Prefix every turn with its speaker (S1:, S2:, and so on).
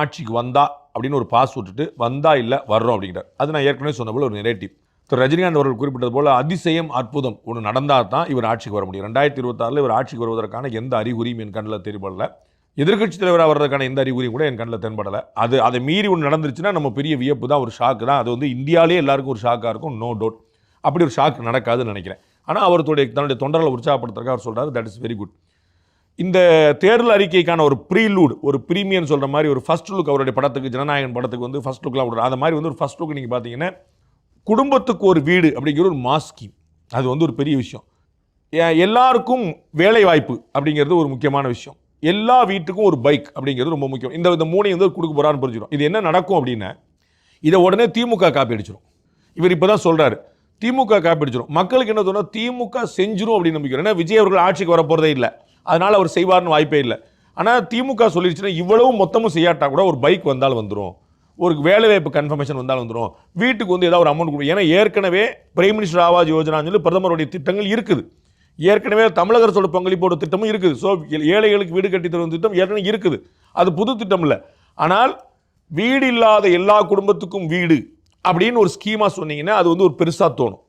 S1: ஆட்சிக்கு வந்தா அப்படின்னு ஒரு பாஸ் விட்டுட்டு வந்தா இல்லை வர்றோம் அப்படிங்கிறார். அது நான் ஏற்கனவே சொன்ன போல ஒரு நெரேட்டிவ் திரு ரஜினிகாந்த் அவர்கள் குறிப்பிட்டது போல் அதிசயம் அற்புதம் ஒன்று நடந்தால் தான் இவர் ஆட்சிக்கு வர முடியும். ரெண்டாயிரத்தி இருபத்தாறில் இவர் ஆட்சிக்கு வருவதற்கான எந்த அறிகுறியும் என் கண்ணில் தெரியப்படல எதிர்க்கட்சி தலைவராக வர்றதுக்கான எந்த அறிகுறியும் கூட என் கண்ணில் தென்படலை. அது அதை மீறி ஒன்று நடந்துருச்சுன்னா நம்ம பெரிய வியப்பு தான் ஒரு ஷாக்கு தான். அது வந்து இந்தியாவிலே எல்லாருக்கும் ஒரு ஷாக்காக இருக்கும் நோ டவுட் அப்படி ஒரு ஷாக் நடக்காதுன்னு நினைக்கிறேன். ஆனால் அவருடைய தன்னுடைய தொண்டர்களை உற்சாகப்படுத்துறதுக்காக அவர் சொல்கிறார் தட் இஸ் வெரி குட் இந்த தேர்தல் அறிக்கைக்கான ஒரு ப்ரீலூட் ஒரு ப்ரீமியம் சொல்கிற மாதிரி ஒரு ஃபர்ஸ்ட் லுக் அவருடைய படத்துக்கு ஜனநாயகன் படத்துக்கு வந்து ஃபஸ்ட் லுக்லாம் விடுறாரு. அந்த மாதிரி வந்து ஒரு ஃபர்ஸ்ட் லுக் நீங்கள் பார்த்தீங்கன்னா குடும்பத்துக்கு ஒரு வீடு அப்படிங்கிற ஒரு மாஸ்கி அது வந்து ஒரு பெரிய விஷயம். எல்லாருக்கும் வேலை வாய்ப்பு அப்படிங்கிறது ஒரு முக்கியமான விஷயம். எல்லா வீட்டுக்கும் ஒரு பைக் அப்படிங்கிறது ரொம்ப முக்கியம். இந்த இந்த மூணையும் வந்து கொடுக்க போகிறான்னு புரிஞ்சிடும் இது என்ன நடக்கும் அப்படின்னா இதை உடனே திமுக காப்பி அடிச்சிடும் இவர் இப்போ தான் சொல்கிறாரு திமுக காப்பி அடிச்சிடும் மக்களுக்கு என்ன தோணும் திமுக செஞ்சிடும் அப்படின்னு நம்பிக்கிறோம் ஏன்னா விஜய் அவர்கள் ஆட்சிக்கு வர போகிறதே இல்லை. அதனால் அவர் செய்வார்னு வாய்ப்பே இல்லை. ஆனால் திமுக சொல்லிடுச்சுன்னா இவ்வளவு மொத்தமும் செய்யாட்டா கூட ஒரு பைக் வந்தால் வந்துடும் ஒரு வேலைவாய்ப்பு கன்ஃபர்மேஷன் வந்தாலும் வந்துடும் வீட்டுக்கு வந்து ஏதாவது ஒரு அமௌண்ட் கொடுக்கும் ஏன்னா ஏற்கனவே பிரைம் மினிஸ்டர் ஆவாஸ் யோஜனான்னு சொல்லி பிரதமருடைய திட்டங்கள் இருக்குது. ஏற்கனவே தமிழக அரசோட பங்களிப்போட திட்டமும் இருக்குது. ஸோ ஏழைகளுக்கு வீடு கட்டி தரும் திட்டம் ஏற்கனவே இருக்குது. அது புது திட்டம் இல்லை. ஆனால் வீடு இல்லாத எல்லா குடும்பத்துக்கும் வீடு அப்படின்னு ஒரு ஸ்கீமாக சொன்னீங்கன்னா அது வந்து ஒரு பெருசாக தோணும்.